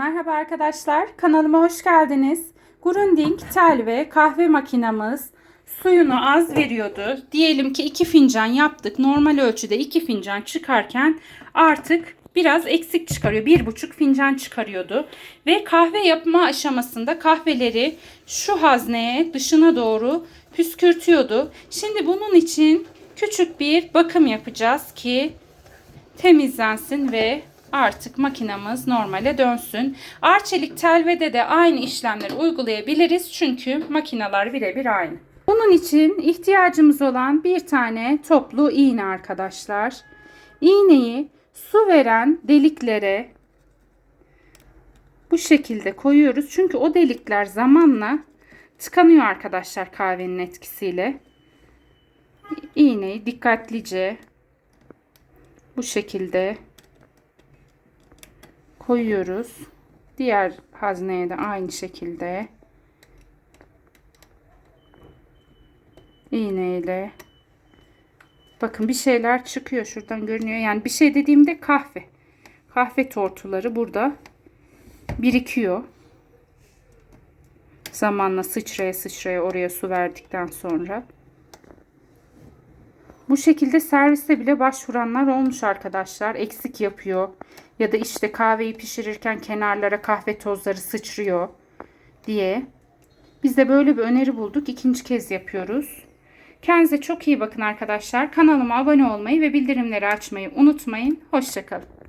Merhaba arkadaşlar, kanalıma hoş geldiniz. Grundig tel ve kahve makinamız suyunu az veriyordu. Diyelim ki 2 fincan yaptık. Normal ölçüde 2 fincan çıkarken artık biraz eksik çıkarıyor. 1,5 fincan çıkarıyordu. Ve kahve yapma aşamasında kahveleri şu hazneye dışına doğru püskürtüyordu. Şimdi bunun için küçük bir bakım yapacağız ki temizlensin ve artık makinamız normale dönsün. Arçelik telvede de aynı işlemleri uygulayabiliriz çünkü makineler birebir aynı. Bunun için ihtiyacımız olan bir tane toplu iğne arkadaşlar. İğneyi su veren deliklere bu şekilde koyuyoruz. Çünkü o delikler zamanla tıkanıyor arkadaşlar kahvenin etkisiyle. İğneyi dikkatlice bu şekilde koyuyoruz. Diğer hazneye de aynı şekilde iğneyle bakın bir şeyler çıkıyor şuradan görünüyor. Yani bir şey dediğimde kahve. Kahve tortuları burada birikiyor. Zamanla sıçraya sıçraya oraya su verdikten sonra. Bu şekilde serviste bile başvuranlar olmuş arkadaşlar. Eksik yapıyor. Ya da işte kahveyi pişirirken kenarlara kahve tozları sıçrıyor diye. Biz de böyle bir öneri bulduk. İkinci kez yapıyoruz. Kendinize çok iyi bakın arkadaşlar. Kanalıma abone olmayı ve bildirimleri açmayı unutmayın. Hoşçakalın.